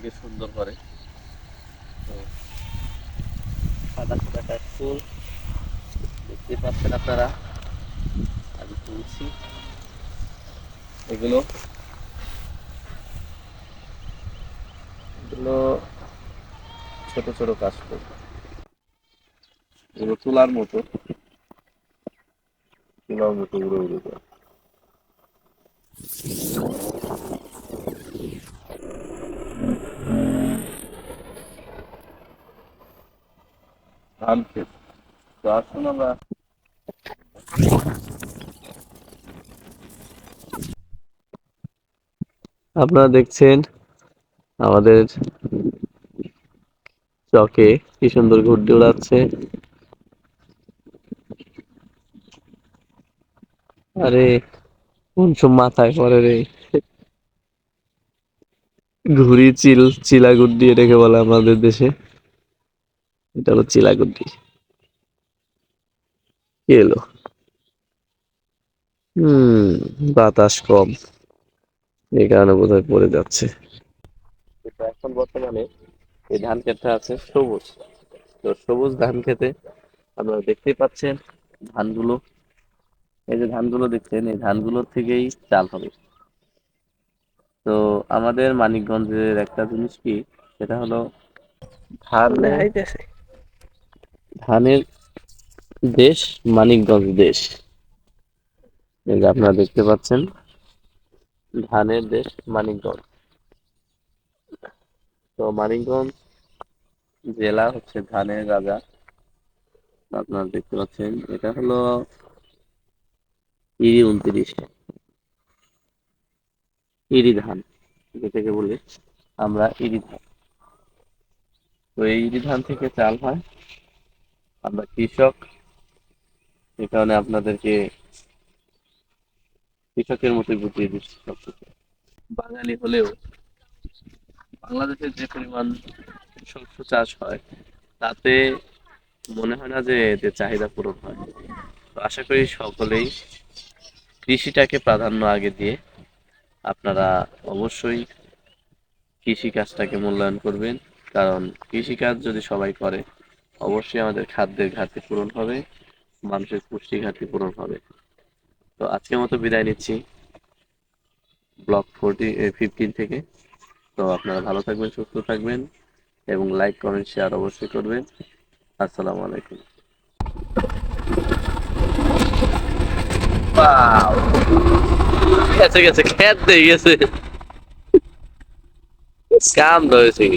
থেকে সুন্দর করে। তো সাদা সাদা কাশফুল দেখতে পাচ্ছেন আপনারা। আমি তুলছি। এগুলো এগুলো ছোট ছোট কাশফুল এগুলো তোলার মতো। তোলার মতো উড়ে উড়ে আপনারা দেখছেন আমাদের চকে কি সুন্দর ঘুরতে উড়াচ্ছে আরে, কোন সব মাথায় পরে রে। ঘুড়ি চিল চিলাগুড্ডি রেখে বলে আমাদের দেশে। এটা হলো চিলাগুড্ডি। কি এলো? হুম বাতাস কম। এই কারণে বোধহয় পড়ে যাচ্ছে। এখন বর্তমানে এই ধান ক্ষেতটা আছে সবুজ। তো সবুজ ধান খেতে আপনারা দেখতেই পাচ্ছেন ধানগুলো। এই যে ধানগুলো দেখছেন এই ধানগুলোর থেকেই চাল হবে। তো আমাদের মানিকগঞ্জের একটা জিনিস কি সেটা হলো ধান ধানের দেশ, মানিকগঞ্জ দেশ। এই যে আপনারা দেখতে পাচ্ছেন, ধানের দেশ, মানিকগঞ্জ। তো মানিকগঞ্জ জেলা হচ্ছে ধানের রাজা। আপনারা দেখতে পাচ্ছেন, এটা হলো ইরি উনত্রিশ। ইরি ধান, যেটাকে বলি আমরা ইরি ধান। তো এই ইরি ধান থেকে চাল হয় আমরা কৃষক এই কারণে আপনাদেরকে কৃষকের মতোই বুঝিয়ে দিচ্ছি সবকিছু। বাঙালি হলেও বাংলাদেশের যে পরিমাণ শস্য চাষ হয়, তাতে মনে হয় না যে এদের চাহিদা পূরণ হয়। তো আশা করি সকলেই কৃষিটাকে প্রাধান্য আগে দিয়ে আপনারা অবশ্যই কৃষি কাজটাকে মূল্যায়ন করবেন। কারণ কৃষিকাজ যদি সবাই করে অবশ্যই আমাদের খাদ্যের ঘাটতি পূরণ হবে, মানুষের পুষ্টি ঘাটতি পূরণ হবে। তো আজকের মতো বিদায় নিচ্ছি। ব্লক ফোরটি ফিফটিন থেকে। তো আপনারা ভালো থাকবেন, সুস্থ থাকবেন এবং লাইক, কমেন্ট, শেয়ার অবশ্যই করবেন। আসসালামু আলাইকুম। গেছে গেছে, খেত গেছে। কাম কি